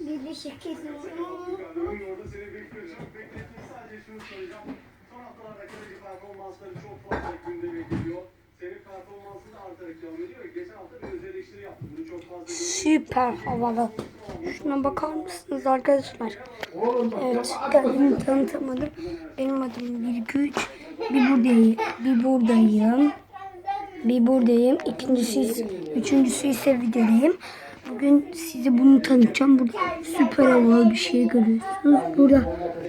Bir de. Oyun orada seni bekliyor. Çok bekletmiş. Sadece şunu soracağım. Son haftalarda kaleci performansları çok fazla gündeme geliyor. Senin performansın da artarak devam ediyor. Geçen hafta bir öz eleştiri yaptın. Bunu çok fazla. Süper havalı. Şuna bakar mısınız arkadaşlar? Evet, kendimi tanıtamadım. Benim adım Birgüç. Bir buradayım, bir buradayım. Bir buradayım. İkincisi, üçüncüsü ise videodayım. Bugün size bunu tanıtacağım. Burada süper havalı bir şey görüyorsunuz. Burada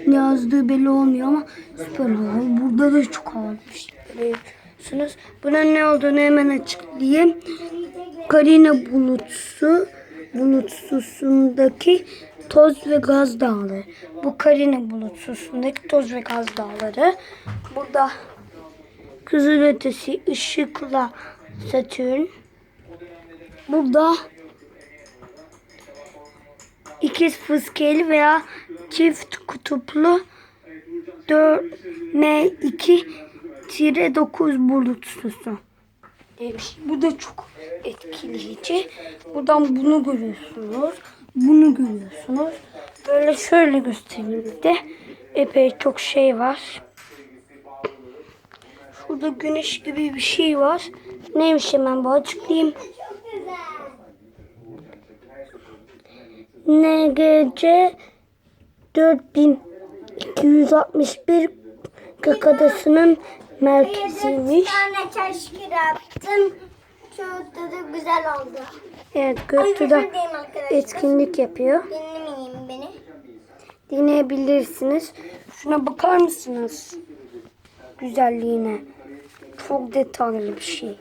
ne yazdığı belli olmuyor ama süper havalı. Burada da çok havalı bir şey görüyorsunuz. Bunun ne olduğunu hemen açıklayayım. Karina bulutsu bulutsusundaki toz ve gaz dağları. Bu Karina bulutsusundaki toz ve gaz dağları. Burada kızılötesi ışıkla Satürn. Burada ikiz fıskiyeli veya çift kutuplu 4M2-9 bulutsusu diye bir şey. Bu da çok etkileyici. Buradan bunu görüyorsunuz. Bunu görüyorsunuz. Böyle şöyle göstereyim de. Epey çok şey var. Şurada güneş gibi bir şey var. Neymiş hemen bu açıklayayım. NGC 4261 Gök Adası'nın merkeziymiş. Bir tane keşkir yaptım. Çok da güzel oldu. Evet Göktuğ'da etkinlik yapıyor. Dinlemeyin beni. Dinleyebilirsiniz. Şuna bakar mısınız? Güzelliğine. Çok detaylı bir şey.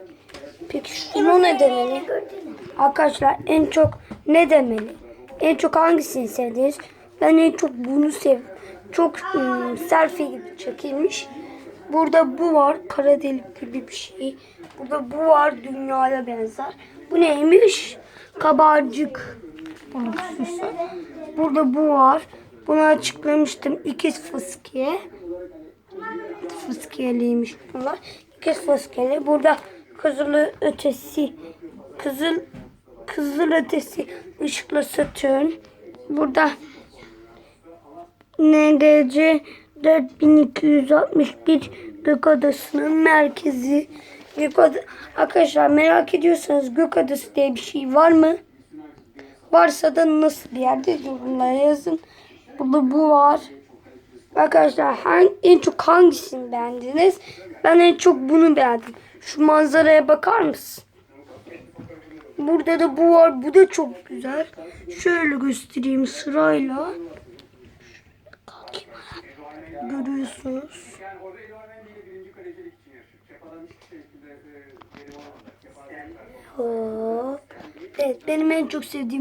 Peki şunu ne demeli? Arkadaşlar en çok ne demeli? En çok hangisini sevdiniz? Ben en çok bunu sev. Çok ım, selfie gibi çekilmiş. Burada bu var. Kara delik gibi bir şey. Burada bu var. Dünyaya benzer. Bu neymiş? Kabarcık. Burada bu var. Bunu açıklamıştım. İkiz fıskiye. Fıskiyeliymiş bunlar. İkiz fıskiyeli. Burada kızılı ötesi kızıl kızıl ötesi ışıklı Satürn. Burada NGC 4261 Gök Adası'nın merkezi. Gök Ada- Arkadaşlar merak ediyorsanız Gök Adası diye bir şey var mı? Varsa da nasıl bir yerde yorumlara yazın. Burada bu var. Arkadaşlar hangi, en çok hangisini beğendiniz? Ben en çok bunu beğendim. Şu manzaraya bakar mısın? Burada da bu var. Bu da çok güzel. Şöyle göstereyim sırayla. Görüyorsunuz. Hop. Evet benim en çok sevdiğim